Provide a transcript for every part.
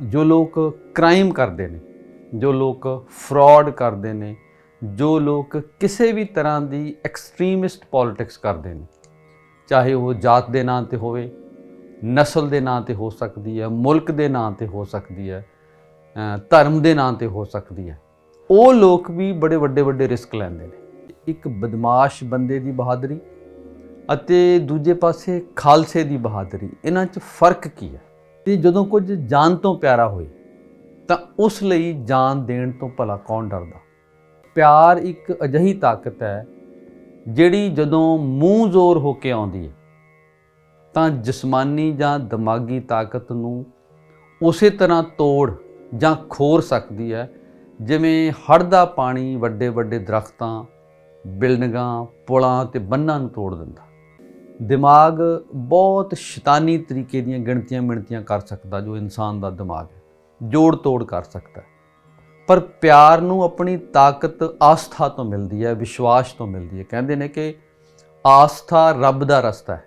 ਜੋ ਲੋਕ ਕ੍ਰਾਈਮ ਕਰਦੇ ਨੇ, ਜੋ ਲੋਕ ਫਰਾਡ ਕਰਦੇ ਨੇ, ਜੋ ਲੋਕ ਕਿਸੇ ਵੀ ਤਰ੍ਹਾਂ ਦੀ ਐਕਸਟ੍ਰੀਮਿਸਟ ਪੋਲਿਟਿਕਸ ਕਰਦੇ ਨੇ, ਚਾਹੇ ਉਹ ਜਾਤ ਦੇ ਨਾਂ ਤੇ ਹੋਵੇ, ਨਸਲ ਦੇ ਨਾਂ ਤੇ ਹੋ ਸਕਦੀ ਹੈ, ਮੁਲਕ ਦੇ ਨਾਂ ਤੇ ਹੋ ਸਕਦੀ ਹੈ ਧਰਮ ਦੇ ਨਾਂ ਤੇ ਹੋ ਸਕਦੀ ਹੈ, ਉਹ ਲੋਕ ਵੀ ਬੜੇ ਵੱਡੇ ਵੱਡੇ ਰਿਸਕ ਲੈਂਦੇ ਨੇ। ਇੱਕ ਬਦਮਾਸ਼ ਬੰਦੇ ਦੀ ਬਹਾਦਰੀ ਅਤੇ ਦੂਜੇ ਪਾਸੇ ਖਾਲਸੇ ਦੀ ਬਹਾਦਰੀ, ਇਹਨਾਂ 'ਚ ਫ਼ਰਕ ਕੀ ਹੈ? ਤੇ ਜਦੋਂ ਕੁਝ ਜਾਨ ਤੋਂ ਪਿਆਰਾ ਹੋਏ, ਤਾਂ ਉਸ ਲਈ ਜਾਨ ਦੇਣ ਤੋਂ ਭਲਾ ਕੌਣ ਡਰਦਾ? ਪਿਆਰ ਇੱਕ ਅਜਿਹੀ ਤਾਕਤ ਹੈ, ਜਿਹੜੀ ਜਦੋਂ ਮੂੰਹ ਜ਼ੋਰ ਹੋ ਕੇ ਆਉਂਦੀ ਹੈ, ਤਾਂ ਜਿਸਮਾਨੀ ਜਾਂ ਦਿਮਾਗੀ ਤਾਕਤ ਨੂੰ ਉਸੇ ਤਰ੍ਹਾਂ ਤੋੜ ਜਾਂ ਖੋਰ ਸਕਦੀ ਹੈ, ਜਿਵੇਂ ਹੜ੍ਹ ਦਾ ਪਾਣੀ ਵੱਡੇ ਵੱਡੇ ਦਰਖਤਾਂ, ਬਿਲਡਿੰਗਾਂ, ਪੁਲਾਂ ਤੇ ਬੰਨਾਂ ਨੂੰ ਤੋੜ ਦਿੰਦਾ। ਦਿਮਾਗ ਬਹੁਤ ਸ਼ੈਤਾਨੀ ਤਰੀਕੇ ਦੀਆਂ ਗਿਣਤੀਆਂ ਮਿਣਤੀਆਂ ਕਰ ਸਕਦਾ ਜੋ ਇਨਸਾਨ ਦਾ ਦਿਮਾਗ ਹੈ, ਜੋੜ ਤੋੜ ਕਰ ਸਕਦਾ ਪਰ ਪਿਆਰ ਨੂੰ ਆਪਣੀ ਤਾਕਤ ਆਸਥਾ ਤੋਂ ਮਿਲਦੀ ਹੈ, ਵਿਸ਼ਵਾਸ ਤੋਂ ਮਿਲਦੀ ਹੈ। ਕਹਿੰਦੇ ਨੇ ਕਿ ਆਸਥਾ ਰੱਬ ਦਾ ਰਸਤਾ ਹੈ।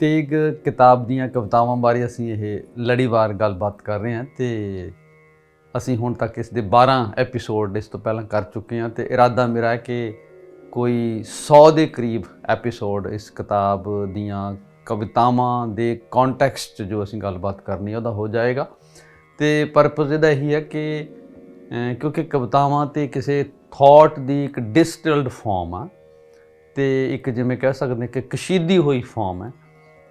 ਤੇ ਕਿਤਾਬ ਦੀਆਂ ਕਵਿਤਾਵਾਂ ਬਾਰੇ ਅਸੀਂ ਇਹ ਲੜੀਵਾਰ ਗੱਲਬਾਤ ਕਰ ਰਹੇ ਹਾਂ ਤੇ ਅਸੀਂ ਹੁਣ ਤੱਕ ਇਸ ਦੇ 12 ਐਪੀਸੋਡ ਇਸ ਤੋਂ ਪਹਿਲਾਂ ਕਰ ਚੁੱਕੇ ਹਾਂ ਤੇ ਇਰਾਦਾ ਮੇਰਾ ਹੈ ਕਿ ਕੋਈ 100 ਦੇ ਕਰੀਬ ਐਪੀਸੋਡ ਇਸ ਕਿਤਾਬ ਦੀਆਂ ਕਵਿਤਾਵਾਂ ਦੇ ਕੰਟੈਕਸਟ 'ਚ ਜੋ ਅਸੀਂ ਗੱਲਬਾਤ ਕਰਨੀ ਹੈ, ਉਹਦਾ ਹੋ ਜਾਏਗਾ। ਤੇ ਪਰਪਸ ਇਹਦਾ ਇਹੀ ਹੈ ਕਿ ਕਿਉਂਕਿ ਕਵਿਤਾਵਾਂ ਤੇ ਕਿਸੇ ਥਾਟ ਦੀ ਇੱਕ ਡਿਸਟਿਲਡ ਫਾਰਮ ਆ, ਤੇ ਇੱਕ ਜਿਵੇਂ ਕਹਿ ਸਕਦੇ ਹਾਂ ਕਿ ਕਸ਼ੀਦੀ ਹੋਈ ਫਾਰਮ ਹੈ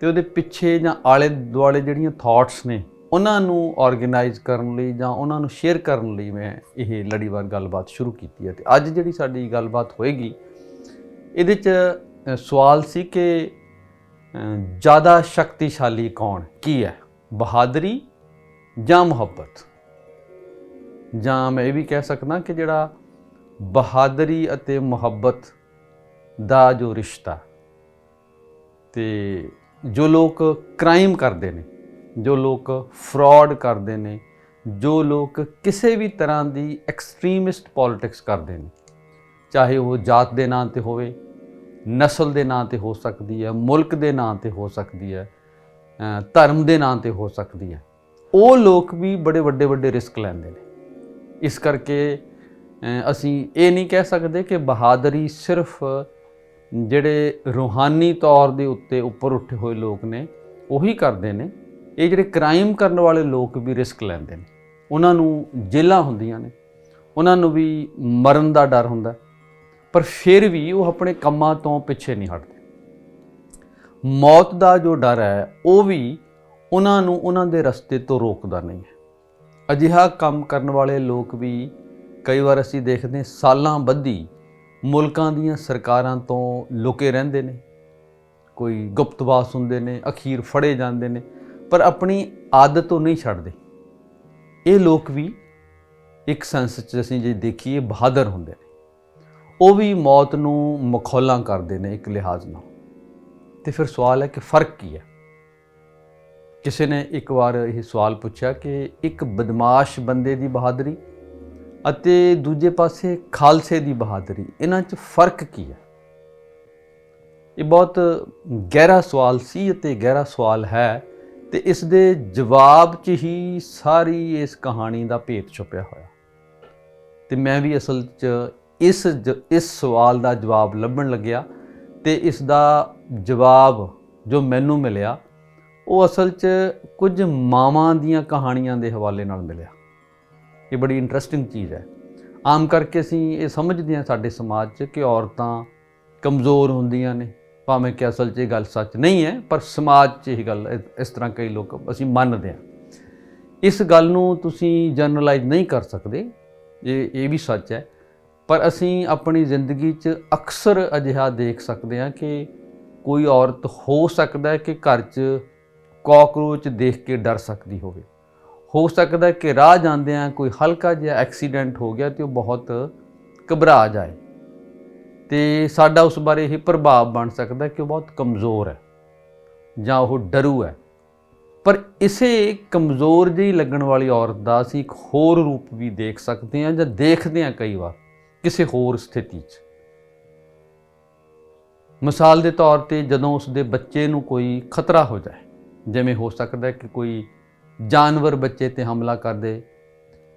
ਤੇ ਉਹਦੇ ਪਿੱਛੇ ਜਾਂ ਆਲੇ ਦੁਆਲੇ ਜਿਹੜੀਆਂ ਥਾਟਸ ਨੇ, ਉਹਨਾਂ ਨੂੰ ਆਰਗੇਨਾਈਜ਼ ਕਰਨ ਲਈ ਜਾਂ ਉਹਨਾਂ ਨੂੰ ਸ਼ੇਅਰ ਕਰਨ ਲਈ ਮੈਂ ਇਹ ਲੜੀਵਾਰ ਗੱਲਬਾਤ ਸ਼ੁਰੂ ਕੀਤੀ ਹੈ। ਤੇ ਅੱਜ ਜਿਹੜੀ ਸਾਡੀ ਗੱਲਬਾਤ ਹੋਏਗੀ, ਇਹਦੇ 'ਚ ਸਵਾਲ ਸੀ ਕਿ ਜ਼ਿਆਦਾ ਸ਼ਕਤੀਸ਼ਾਲੀ ਕੌਣ? ਕੀ ਹੈ? ਬਹਾਦਰੀ ਜਾਂ ਮੁਹੱਬਤ? ਜਾਂ ਮੈਂ ਇਹ ਵੀ ਕਹਿ ਸਕਦਾ ਕਿ ਜਿਹੜਾ ਬਹਾਦਰੀ ਅਤੇ ਮੁਹੱਬਤ ਦਾ ਜੋ ਰਿਸ਼ਤਾ, ਤੇ ਜੋ ਲੋਕ ਕ੍ਰਾਈਮ ਕਰਦੇ ਨੇ, ਜੋ ਲੋਕ ਫਰਾਡ ਕਰਦੇ ਨੇ, ਜੋ ਲੋਕ ਕਿਸੇ ਵੀ ਤਰ੍ਹਾਂ ਦੀ ਐਕਸਟ੍ਰੀਮਿਸਟ ਪੋਲਿਟਿਕਸ ਕਰਦੇ ਨੇ, ਚਾਹੇ ਉਹ ਜਾਤ ਦੇ ਨਾਂ ਤੇ ਹੋਵੇ, ਨਸਲ ਦੇ ਨਾਂ ਤੇ ਹੋ ਸਕਦੀ ਹੈ, ਮੁਲਕ ਦੇ ਨਾਂ ਤੇ ਹੋ ਸਕਦੀ ਹੈ ਧਰਮ ਦੇ ਨਾਂ ਤੇ ਹੋ ਸਕਦੀ ਹੈ, ਉਹ ਲੋਕ ਵੀ ਬੜੇ ਵੱਡੇ ਵੱਡੇ ਰਿਸਕ ਲੈਂਦੇ ਨੇ। ਇਸ ਕਰਕੇ ਅਸੀਂ ਇਹ ਨਹੀਂ ਕਹਿ ਸਕਦੇ ਕਿ ਬਹਾਦਰੀ ਸਿਰਫ ਜਿਹੜੇ ਰੂਹਾਨੀ ਤੌਰ ਦੇ ਉੱਤੇ ਉੱਪਰ ਉੱਠੇ ਹੋਏ ਲੋਕ ਨੇ, ਉਹੀ ਕਰਦੇ ਨੇ। ਇਹ ਜਿਹੜੇ ਕ੍ਰਾਈਮ ਕਰਨ ਵਾਲੇ ਲੋਕ ਵੀ ਰਿਸਕ ਲੈਂਦੇ ਨੇ। ਉਹਨਾਂ ਨੂੰ ਜੇਲ੍ਹਾਂ ਹੁੰਦੀਆਂ ਨੇ। ਉਹਨਾਂ ਨੂੰ ਵੀ ਮਰਨ ਦਾ ਡਰ ਹੁੰਦਾ। ਪਰ ਫਿਰ ਵੀ ਉਹ ਆਪਣੇ ਕੰਮਾਂ ਤੋਂ ਪਿੱਛੇ ਨਹੀਂ ਹਟਦੇ। ਮੌਤ ਦਾ ਜੋ ਡਰ ਹੈ, ਉਹ ਵੀ ਉਹਨਾਂ ਨੂੰ ਉਹਨਾਂ ਦੇ ਰਸਤੇ ਤੋਂ ਰੋਕਦਾ ਨਹੀਂ ਹੈ। ਅਜਿਹਾ ਕੰਮ ਕਰਨ ਵਾਲੇ ਲੋਕ ਵੀ ਕਈ ਵਾਰ ਅਸੀਂ ਦੇਖਦੇ ਸਾਲਾਂ ਬੱਧੀ ਮੁਲਕਾਂ ਦੀਆਂ ਸਰਕਾਰਾਂ ਤੋਂ ਲੁਕੇ ਰਹਿੰਦੇ ਨੇ, ਕੋਈ ਗੁਪਤਵਾਸ ਹੁੰਦੇ ਨੇ, ਅਖੀਰ ਫੜੇ ਜਾਂਦੇ ਨੇ, ਪਰ ਆਪਣੀ ਆਦਤ ਤੋਂ ਨਹੀਂ ਛੱਡਦੇ। ਇਹ ਲੋਕ ਵੀ ਇੱਕ ਸੈਂਸ 'ਚ ਅਸੀਂ ਜੇ ਦੇਖੀਏ ਬਹਾਦਰ ਹੁੰਦੇ ਨੇ। ਉਹ ਵੀ ਮੌਤ ਨੂੰ ਮਖੌਲਾਂ ਕਰਦੇ ਨੇ ਇੱਕ ਲਿਹਾਜ਼ ਨਾਲ। ਤੇ ਫਿਰ ਸਵਾਲ ਹੈ ਕਿ ਫ਼ਰਕ ਕੀ ਹੈ? ਕਿਸੇ ਨੇ ਇੱਕ ਵਾਰ ਇਹ ਸਵਾਲ ਪੁੱਛਿਆ ਕਿ ਇੱਕ ਬਦਮਾਸ਼ ਬੰਦੇ ਦੀ ਬਹਾਦਰੀ ਅਤੇ ਦੂਜੇ ਪਾਸੇ ਖਾਲਸੇ ਦੀ ਬਹਾਦਰੀ। ਇਹਨਾਂ 'ਚ ਫ਼ਰਕ ਕੀ ਹੈ? ਇਹ ਬਹੁਤ ਗਹਿਰਾ ਸਵਾਲ ਸੀ ਅਤੇ ਗਹਿਰਾ ਸਵਾਲ ਹੈ ਤੇ ਇਸ ਦੇ ਜਵਾਬ 'ਚ ਹੀ ਸਾਰੀ ਇਸ ਕਹਾਣੀ ਦਾ ਭੇਤ ਛੁਪਿਆ ਹੋਇਆ। ਤੇ ਮੈਂ ਵੀ ਅਸਲ 'ਚ ਇਸ ਜ- ਇਸ ਸਵਾਲ ਦਾ ਜਵਾਬ ਲੱਭਣ ਲੱਗਿਆ ਤੇ ਇਸ ਦਾ ਜਵਾਬ ਜੋ ਮੈਨੂੰ ਮਿਲਿਆ, ਉਹ ਅਸਲ 'ਚ ਕੁਝ ਮਾਵਾਂ ਦੀਆਂ ਕਹਾਣੀਆਂ ਦੇ ਹਵਾਲੇ ਨਾਲ ਮਿਲਿਆ। ਇਹ ਬੜੀ ਇੰਟਰਸਟਿੰਗ ਚੀਜ਼ ਹੈ। ਆਮ ਕਰਕੇ ਅਸੀਂ ਇਹ ਸਮਝਦੇ ਹਾਂ ਸਾਡੇ ਸਮਾਜ 'ਚ ਕਿ ਔਰਤਾਂ ਕਮਜ਼ੋਰ ਹੁੰਦੀਆਂ ਨੇ, ਭਾਵੇਂ ਕਿ ਅਸਲ 'ਚ ਇਹ ਗੱਲ ਸੱਚ ਨਹੀਂ ਹੈ, ਪਰ ਸਮਾਜ 'ਚ ਇਹ ਗੱਲ ਇਸ- ਤਰ੍ਹਾਂ ਕਈ ਲੋਕ ਅਸੀਂ ਮੰਨਦੇ ਹਾਂ। ਇਸ ਗੱਲ ਨੂੰ ਤੁਸੀਂ ਜਨਰਲਾਈਜ਼ ਨਹੀਂ ਕਰ ਸਕਦੇ, ਇਹ ਇਹ ਵੀ ਸੱਚ ਹੈ, ਪਰ ਅਸੀਂ ਆਪਣੀ ਜ਼ਿੰਦਗੀ 'ਚ ਅਕਸਰ ਅਜਿਹਾ ਦੇਖ ਸਕਦੇ ਹਾਂ ਕਿ ਕੋਈ ਔਰਤ ਹੋ ਸਕਦਾ ਹੈ ਕਿ ਘਰ 'ਚ ਕਾਕਰੋਚ ਦੇਖ ਕੇ ਡਰ ਸਕਦੀ ਹੋਵੇ। ਹੋ ਸਕਦਾ ਕਿ ਰਾਹ ਜਾਂਦਿਆਂ ਕੋਈ ਹਲਕਾ ਜਿਹਾ ਐਕਸੀਡੈਂਟ ਹੋ ਗਿਆ ਤੇ ਉਹ ਬਹੁਤ ਘਬਰਾ ਜਾਏ। ਤੇ ਸਾਡਾ ਉਸ ਬਾਰੇ ਇਹ ਪ੍ਰਭਾਵ ਬਣ ਸਕਦਾ ਕਿ ਉਹ ਬਹੁਤ ਕਮਜ਼ੋਰ ਹੈ ਜਾਂ ਉਹ ਡਰੂ ਹੈ। ਪਰ ਇਸੇ ਕਮਜ਼ੋਰ ਜਿਹੀ ਲੱਗਣ ਵਾਲੀ ਔਰਤ ਦਾ ਅਸੀਂ ਇੱਕ ਹੋਰ ਰੂਪ ਵੀ ਦੇਖ ਸਕਦੇ ਹਾਂ ਜਾਂ ਦੇਖਦੇ ਹਾਂ ਕਈ ਵਾਰ ਕਿਸੇ ਹੋਰ ਸਥਿਤੀ 'ਚ। ਮਿਸਾਲ ਦੇ ਤੌਰ ਤੇ ਜਦੋਂ ਉਸ ਦੇ ਬੱਚੇ ਨੂੰ ਕੋਈ ਖਤਰਾ ਹੋ ਜਾਏ, ਜਿਵੇਂ ਹੋ ਸਕਦਾ ਕਿ ਕੋਈ ਜਾਨਵਰ ਬੱਚੇ ਤੇ ਹਮਲਾ ਕਰਦੇ,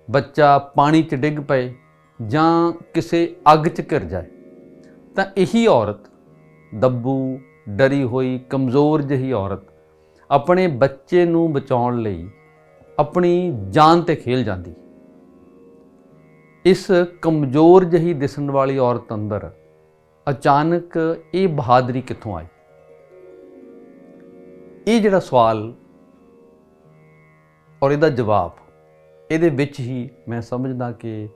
ਬੱਚਾ ਪਾਣੀ 'ਚ ਡਿੱਗ ਪਏ ਜਾਂ ਕਿਸੇ ਅੱਗ 'ਚ ਘਿਰ ਜਾਏ, ਤਾਂ ਇਹੀ ਔਰਤ, ਦੱਬੂ, ਡਰੀ ਹੋਈ, ਕਮਜ਼ੋਰ ਜਿਹੀ ਔਰਤ ਆਪਣੇ ਬੱਚੇ ਨੂੰ ਬਚਾਉਣ ਲਈ ਆਪਣੀ ਜਾਨ ਤੇ ਖੇਲ ਜਾਂਦੀ। ਇਸ ਕਮਜ਼ੋਰ ਜਿਹੀ ਦਿਸਣ ਵਾਲੀ ਔਰਤ ਅੰਦਰ ਅਚਾਨਕ ਇਹ ਬਹਾਦਰੀ ਕਿੱਥੋਂ ਆਈ? ਇਹ ਜਿਹੜਾ ਸਵਾਲ ਔਰ ਇਹਦਾ ਜਵਾਬ, ਇਹਦੇ ਵਿੱਚ ਹੀ ਮੈਂ ਸਮਝਦਾ ਕਿ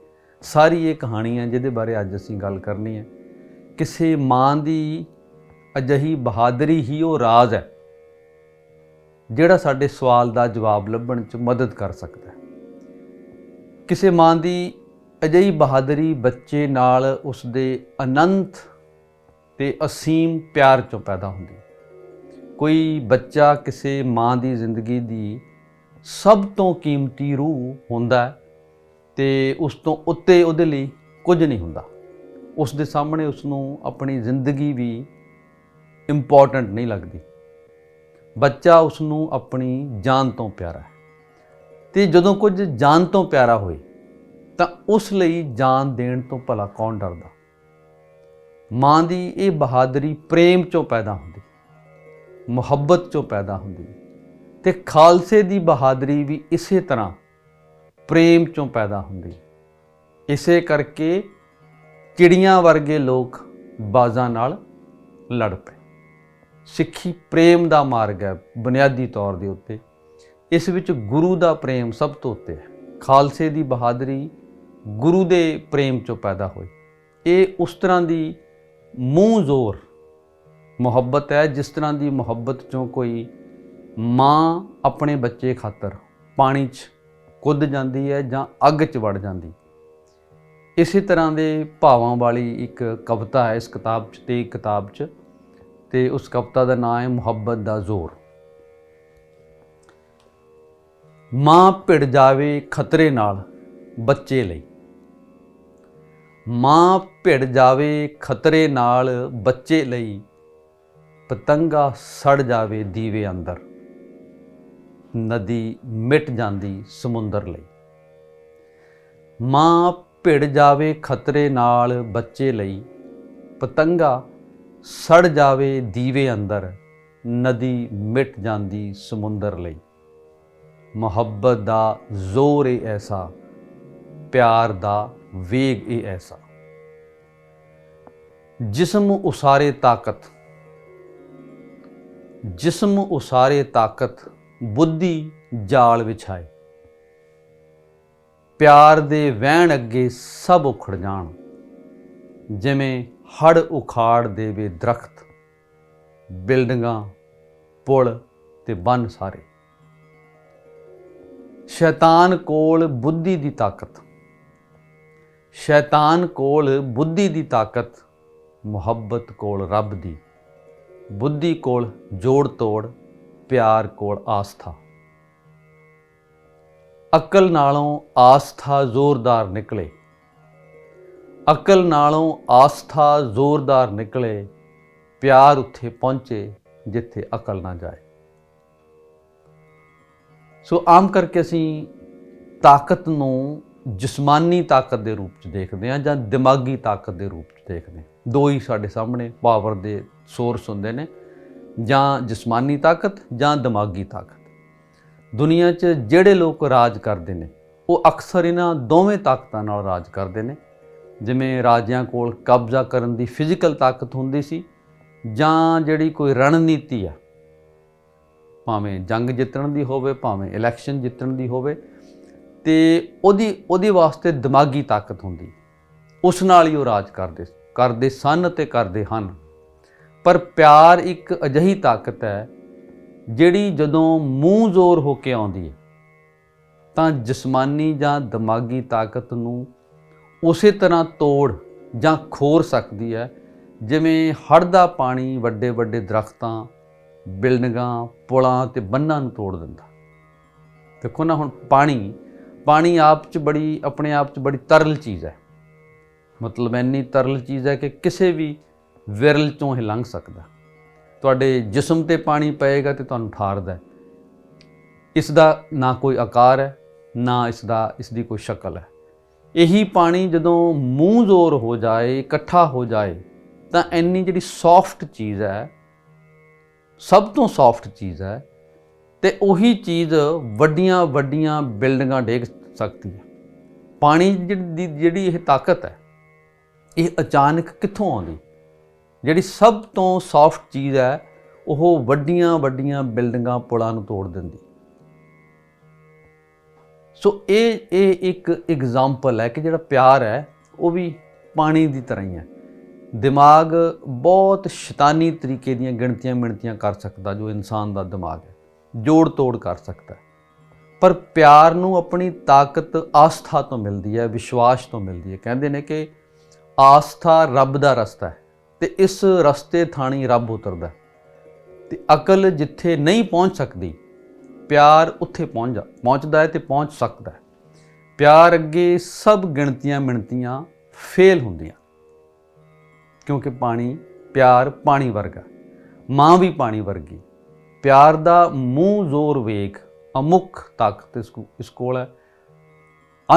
ਸਾਰੀ ਇਹ ਕਹਾਣੀ ਹੈ ਜਿਹਦੇ ਬਾਰੇ ਅੱਜ ਅਸੀਂ ਗੱਲ ਕਰਨੀ ਹੈ, ਕਿਸੇ ਮਾਂ ਦੀ ਅਜਿਹੀ ਬਹਾਦਰੀ ਹੀ ਉਹ ਰਾਜ਼ ਹੈ, ਜਿਹੜਾ ਸਾਡੇ ਸਵਾਲ ਦਾ ਜਵਾਬ ਲੱਭਣ 'ਚ ਮਦਦ ਕਰ ਸਕਦਾ ਹੈ। ਕਿਸੇ ਮਾਂ ਦੀ ਅਜਿਹੀ ਬਹਾਦਰੀ ਬੱਚੇ ਨਾਲ ਉਸ ਦੇ ਅਨੰਤ ਤੇ ਅਸੀਮ ਪਿਆਰ 'ਚੋਂ ਪੈਦਾ ਹੁੰਦੀ ਕੋਈ ਬੱਚਾ ਕਿਸੇ ਮਾਂ ਦੀ ਜ਼ਿੰਦਗੀ ਦੀ ਸਭ ਤੋਂ ਕੀਮਤੀ ਰੂਹ ਹੁੰਦਾ ਹੈ ਤੇ ਉਸ ਤੋਂ ਉੱਤੇ ਉਹਦੇ ਲਈ ਕੁਝ ਨਹੀਂ ਹੁੰਦਾ। ਉਸ ਦੇ ਸਾਹਮਣੇ ਉਸ ਨੂੰ ਆਪਣੀ ਜ਼ਿੰਦਗੀ ਵੀ ਇੰਪੋਰਟੈਂਟ ਨਹੀਂ ਲੱਗਦੀ। ਬੱਚਾ ਉਸ ਨੂੰ ਆਪਣੀ ਜਾਨ ਤੋਂ ਪਿਆਰਾ ਹੈ ਤੇ ਜਦੋਂ ਕੁਝ ਜਾਨ ਤੋਂ ਪਿਆਰਾ ਹੋਏ ਤਾਂ ਉਸ ਲਈ ਜਾਨ ਦੇਣ ਤੋਂ ਭਲਾ ਕੌਣ ਡਰਦਾ? ਮਾਂ ਦੀ ਇਹ ਬਹਾਦਰੀ ਪ੍ਰੇਮ ਚੋਂ ਪੈਦਾ ਹੁੰਦੀ, ਮੁਹੱਬਤ ਚੋਂ ਪੈਦਾ ਹੁੰਦੀ। ਤੇ ਖਾਲਸੇ ਦੀ ਬਹਾਦਰੀ ਵੀ ਇਸੇ ਤਰ੍ਹਾਂ ਪ੍ਰੇਮ ਚੋਂ ਪੈਦਾ ਹੁੰਦੀ। ਇਸੇ ਕਰਕੇ ਚਿੜੀਆਂ ਵਰਗੇ ਲੋਕ ਬਾਜ਼ਾਂ ਨਾਲ ਲੜ ਪਏ। ਸਿੱਖੀ ਪ੍ਰੇਮ ਦਾ ਮਾਰਗ ਹੈ ਬੁਨਿਆਦੀ ਤੌਰ ਦੇ ਉੱਤੇ। ਇਸ ਵਿੱਚ ਗੁਰੂ ਦਾ ਪ੍ਰੇਮ ਸਭ ਤੋਂ ਉੱਤੇ ਹੈ। ਖਾਲਸੇ ਦੀ ਬਹਾਦਰੀ ਗੁਰੂ ਦੇ ਪ੍ਰੇਮ ਚੋਂ ਪੈਦਾ ਹੋਈ। ਇਹ ਉਸ ਤਰ੍ਹਾਂ ਦੀ ਮੂੰਹ ਜ਼ੋਰ ਮੁਹੱਬਤ ਹੈ ਜਿਸ ਤਰ੍ਹਾਂ ਦੀ ਮੁਹੱਬਤ ਚੋਂ ਕੋਈ ਮਾਂ ਆਪਣੇ ਬੱਚੇ ਖਾਤਰ ਪਾਣੀ 'ਚ ਕੁੱਦ ਜਾਂਦੀ ਹੈ ਜਾਂ ਅੱਗ 'ਚ ਵੜ ਜਾਂਦੀ। ਇਸੇ ਤਰ੍ਹਾਂ ਦੇ ਭਾਵਾਂ ਵਾਲੀ ਇੱਕ ਕਵਿਤਾ ਹੈ ਇਸ ਕਿਤਾਬ 'ਚ ਤੇ ਇੱਕ ਕਿਤਾਬ 'ਚ ਤੇ ਉਸ ਕਵਿਤਾ ਦਾ ਨਾਮ ਹੈ ਮੁਹੱਬਤ ਦਾ ਜ਼ੋਰ। ਮਾਂ ਭਿੜ ਜਾਵੇ ਖਤਰੇ ਨਾਲ ਬੱਚੇ ਲਈ। ਮਾਂ ਭਿੜ ਜਾਵੇ ਖਤਰੇ ਨਾਲ ਬੱਚੇ ਲਈ। ਪਤੰਗਾ ਸੜ ਜਾਵੇ ਦੀਵੇ ਅੰਦਰ। ਨਦੀ ਮਿਟ ਜਾਂਦੀ ਸਮੁੰਦਰ ਲਈ। ਮਾਂ ਭਿੜ ਜਾਵੇ ਖਤਰੇ ਨਾਲ ਬੱਚੇ ਲਈ, ਪਤੰਗਾ ਸੜ ਜਾਵੇ ਦੀਵੇ ਅੰਦਰ, ਨਦੀ ਮਿਟ ਜਾਂਦੀ ਸਮੁੰਦਰ ਲਈ। ਮੁਹੱਬਤ ਦਾ ਜ਼ੋਰ ਏ ਐਸਾ, ਪਿਆਰ ਦਾ ਵੇਗ ਏ ਐਸਾ। ਜਿਸਮ ਉਸਾਰੇ ਤਾਕਤ, ਜਿਸਮ ਉਸਾਰੇ ਤਾਕਤ ਬੁੱਧੀ ਜਾਲ ਵਿਛਾਏ ਪਿਆਰ ਦੇ ਵਹਿਣ ਅੱਗੇ ਸਭ ਉਖੜ ਜਾਣ। ਜਿਵੇਂ ਹੜ ਉਖਾੜ ਦੇਵੇ ਦਰਖਤ, ਬਿਲਡਿੰਗਾਂ, ਪੁਲ ਤੇ ਬੰਨ ਸਾਰੇ। ਸ਼ੈਤਾਨ ਕੋਲ ਬੁੱਧੀ ਦੀ ਤਾਕਤ। ਸ਼ੈਤਾਨ ਕੋਲ ਬੁੱਧੀ ਦੀ ਤਾਕਤ, ਮੁਹੱਬਤ ਕੋਲ ਰੱਬ ਦੀ। ਬੁੱਧੀ ਕੋਲ ਜੋੜ ਤੋੜ ਪਿਆਰ ਕੋਲ ਆਸਥਾ। ਅਕਲ ਨਾਲੋਂ ਆਸਥਾ ਜ਼ੋਰਦਾਰ ਨਿਕਲੇ। ਅਕਲ ਨਾਲੋਂ ਆਸਥਾ ਜ਼ੋਰਦਾਰ ਨਿਕਲੇ, ਪਿਆਰ ਉੱਥੇ ਪਹੁੰਚੇ ਜਿੱਥੇ ਅਕਲ ਨਾ ਜਾਏ। ਸੋ ਆਮ ਕਰਕੇ ਅਸੀਂ ਤਾਕਤ ਨੂੰ ਜਿਸਮਾਨੀ ਤਾਕਤ ਦੇ ਰੂਪ 'ਚ ਦੇਖਦੇ ਹਾਂ ਜਾਂ ਦਿਮਾਗੀ ਤਾਕਤ ਦੇ ਰੂਪ 'ਚ ਦੇਖਦੇ ਹਾਂ। ਦੋ ਹੀ ਸਾਡੇ ਸਾਹਮਣੇ ਪਾਵਰ ਦੇ ਸੋਰਸ ਹੁੰਦੇ ਨੇ। ਜਾਂ ਜਿਸਮਾਨੀ ਤਾਕਤ ਜਾਂ ਦਿਮਾਗੀ ਤਾਕਤ। ਦੁਨੀਆ 'ਚ ਜਿਹੜੇ ਲੋਕ ਰਾਜ ਕਰਦੇ ਨੇ, ਉਹ ਅਕਸਰ ਇਹਨਾਂ ਦੋਵੇਂ ਤਾਕਤਾਂ ਨਾਲ ਰਾਜ ਕਰਦੇ ਨੇ। ਜਿਵੇਂ ਰਾਜਿਆਂ ਕੋਲ ਕਬਜ਼ਾ ਕਰਨ ਦੀ ਫਿਜ਼ੀਕਲ ਤਾਕਤ ਹੁੰਦੀ ਸੀ ਜਾਂ ਜਿਹੜੀ ਕੋਈ ਰਣਨੀਤੀ ਆ। ਭਾਵੇਂ ਜੰਗ ਜਿੱਤਣ ਦੀ ਹੋਵੇ, ਭਾਵੇਂ ਇਲੈਕਸ਼ਨ ਜਿੱਤਣ ਦੀ ਹੋਵੇ, ਤੇ ਉਹਦੀ, ਉਹਦੇ ਵਾਸਤੇ ਦਿਮਾਗੀ ਤਾਕਤ ਹੁੰਦੀ। ਉਸ ਨਾਲ ਹੀ ਉਹ ਰਾਜ ਕਰਦੇ ਕਰਦੇ ਸਨ ਤੇ ਕਰਦੇ ਹਨ। ਪਰ ਪਿਆਰ ਇੱਕ ਅਜਿਹੀ ਤਾਕਤ ਹੈ ਜਿਹੜੀ ਜਦੋਂ ਮੂੰਹ ਜ਼ੋਰ ਹੋ ਕੇ ਆਉਂਦੀ ਹੈ, ਤਾਂ ਜਿਸਮਾਨੀ ਜਾਂ ਦਿਮਾਗੀ ਤਾਕਤ ਨੂੰ ਉਸੇ ਤਰ੍ਹਾਂ ਤੋੜ ਜਾਂ ਖੋਰ ਸਕਦੀ ਹੈ, ਜਿਵੇਂ ਹੜ੍ਹ ਦਾ ਪਾਣੀ ਵੱਡੇ ਵੱਡੇ ਦਰਖਤਾਂ, ਬਿਲਡਿੰਗਾਂ, ਪੁਲਾਂ ਤੇ ਬੰਨਾਂ ਨੂੰ ਤੋੜ ਦਿੰਦਾ। ਦੇਖੋ ਨਾ ਹੁਣ ਪਾਣੀ ਪਾਣੀ ਆਪ ਚ ਬੜੀ, ਆਪਣੇ ਆਪ ਚ ਬੜੀ ਤਰਲ ਚੀਜ਼ ਹੈ। ਮਤਲਬ ਇੰਨੀ ਤਰਲ ਚੀਜ਼ ਹੈ ਕਿ ਕਿਸੇ ਵੀ ਵਿਰਲ ਚੋਂ ਇਹ ਲੰਘ ਸਕਦਾ। ਤੁਹਾਡੇ ਜਿਸਮ ਤੇ ਪਾਣੀ ਪਏਗਾ ਤੇ ਤੁਹਾਨੂੰ ਠਾਰਦਾ ਇਸ ਦਾ ਨਾ ਕੋਈ ਆਕਾਰ ਹੈ, ਨਾ ਇਸ ਦਾ, ਇਸ ਦੀ ਕੋਈ ਸ਼ਕਲ ਹੈ। ਇਹੀ ਪਾਣੀ ਜਦੋਂ ਮੂੰਹ ਜ਼ੋਰ ਹੋ ਜਾਏ, ਇਕੱਠਾ ਹੋ ਜਾਏ, ਤਾਂ ਇੰਨੀ ਜਿਹੜੀ ਸੌਫਟ ਚੀਜ਼ ਹੈ, ਸਭ ਤੋਂ ਸੌਫਟ ਚੀਜ਼ ਹੈ, ਤੇ ਉਹੀ ਚੀਜ਼ ਵੱਡੀਆਂ ਵੱਡੀਆਂ ਬਿਲਡਿੰਗਾਂ ਡੇਗ ਸਕਦੀ ਹੈ। ਪਾਣੀ ਦੀ ਜਿਹੜੀ ਇਹ ਤਾਕਤ ਹੈ, ਇਹ ਅਚਾਨਕ ਕਿੱਥੋਂ ਆਉਂਦੀ? ਜਿਹੜੀ ਸਭ ਤੋਂ ਸੌਫਟ ਚੀਜ਼ ਹੈ, ਉਹ ਵੱਡੀਆਂ ਵੱਡੀਆਂ ਬਿਲਡਿੰਗਾਂ ਪੁਲਾਂ ਨੂੰ ਤੋੜ ਦਿੰਦੀ। ਸੋ ਇਹ ਇਹ ਇੱਕ ਐਗਜ਼ਾਮਪਲ ਹੈ ਕਿ ਜਿਹੜਾ ਪਿਆਰ ਹੈ, ਉਹ ਵੀ ਪਾਣੀ ਦੀ ਤਰ੍ਹਾਂ ਹੀ ਹੈ। ਦਿਮਾਗ ਬਹੁਤ ਸ਼ੈਤਾਨੀ ਤਰੀਕੇ ਦੀਆਂ ਗਿਣਤੀਆਂ ਮਿਣਤੀਆਂ ਕਰ ਸਕਦਾ ਜੋ ਇਨਸਾਨ ਦਾ ਦਿਮਾਗ ਹੈ। ਜੋੜ ਤੋੜ ਕਰ ਸਕਦਾ ਪਰ ਪਿਆਰ ਨੂੰ ਆਪਣੀ ਤਾਕਤ ਆਸਥਾ ਤੋਂ ਮਿਲਦੀ ਹੈ, ਵਿਸ਼ਵਾਸ ਤੋਂ ਮਿਲਦੀ ਹੈ। ਕਹਿੰਦੇ ਨੇ ਕਿ ਆਸਥਾ ਰੱਬ ਦਾ ਰਸਤਾ ਹੈ। ਤੇ ਇਸ ਰਸਤੇ ਥਾਣੀ ਰੱਬ ਉਤਰਦਾ ਹੈ। ਤੇ ਅਕਲ ਜਿੱਥੇ ਨਹੀਂ ਪਹੁੰਚ ਸਕਦੀ, ਪਿਆਰ ਉੱਥੇ ਪਹੁੰਚ ਜਾ ਪਹੁੰਚਦਾ ਹੈ ਤੇ ਪਹੁੰਚ ਸਕਦਾ ਹੈ। ਪਿਆਰ ਅੱਗੇ ਸਭ ਗਿਣਤੀਆਂ ਮਿਣਤੀਆਂ ਫੇਲ ਹੁੰਦੀਆਂ। ਕਿਉਂਕਿ ਪਾਣੀ ਪਿਆਰ ਪਾਣੀ ਵਰਗਾ ਮਾਂ ਵੀ ਪਾਣੀ ਵਰਗੀ ਪਿਆਰ ਦਾ ਮੂੰਹ ਜ਼ੋਰ ਵੇਖ, ਅਮੁੱਖ ਤਾਕਤ ਇਸ ਇਸ ਕੋਲ ਹੈ।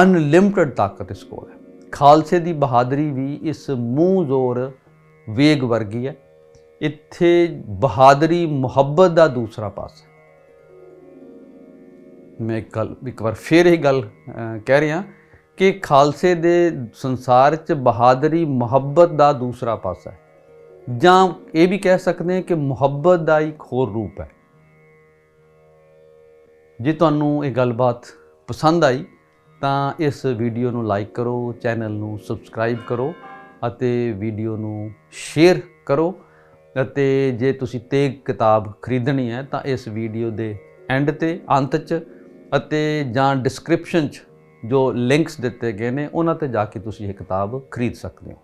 ਅਨਲਿਮਟਿਡ ਤਾਕਤ ਇਸ ਕੋਲ ਹੈ। ਖਾਲਸੇ ਦੀ ਬਹਾਦਰੀ ਵੀ ਇਸ ਮੂੰਹ ਜ਼ੋਰ ਵੇਗ ਵਰਗੀ ਹੈ। ਇੱਥੇ ਬਹਾਦਰੀ, ਮੁਹੱਬਤ ਦਾ ਦੂਸਰਾ ਪਾਸਾ ਹੈ। ਮੈਂ ਇੱਕ ਗੱਲ, ਇੱਕ ਵਾਰ ਫੇਰ ਇਹ ਗੱਲ ਕਹਿ ਰਿਹਾ ਕਿ ਖਾਲਸੇ ਦੇ ਸੰਸਾਰ 'ਚ ਬਹਾਦਰੀ, ਮੁਹੱਬਤ ਦਾ ਦੂਸਰਾ ਪਾਸਾ ਹੈ। ਜਾਂ ਇਹ ਵੀ ਕਹਿ ਸਕਦੇ ਹਾਂ ਕਿ ਮੁਹੱਬਤ ਦਾ ਇੱਕ ਹੋਰ ਰੂਪ ਹੈ। ਜੇ ਤੁਹਾਨੂੰ ਇਹ ਗੱਲਬਾਤ ਪਸੰਦ ਆਈ, ਤਾਂ ਇਸ ਵੀਡੀਓ ਨੂੰ ਲਾਈਕ ਕਰੋ, ਚੈਨਲ ਨੂੰ ਸਬਸਕ੍ਰਾਈਬ ਕਰੋ ਅਤੇ ਵੀਡੀਓ ਨੂੰ ਸ਼ੇਅਰ ਕਰੋ ਅਤੇ ਜੇ ਤੁਸੀਂ ਤੇਗ ਕਿਤਾਬ ਖਰੀਦਣੀ ਹੈ ਤਾਂ ਇਸ ਵੀਡੀਓ ਦੇ ਐਂਡ ਤੇ, ਅੰਤ 'ਚ ਅਤੇ ਜਾਂ ਡਿਸਕ੍ਰਿਪਸ਼ਨ 'ਚ ਜੋ ਲਿੰਕਸ ਦਿੱਤੇ ਗਏ ਨੇ, ਉਹਨਾਂ ਤੇ ਜਾ ਕੇ ਤੁਸੀਂ ਇਹ ਕਿਤਾਬ ਖਰੀਦ ਸਕਦੇ ਹੋ।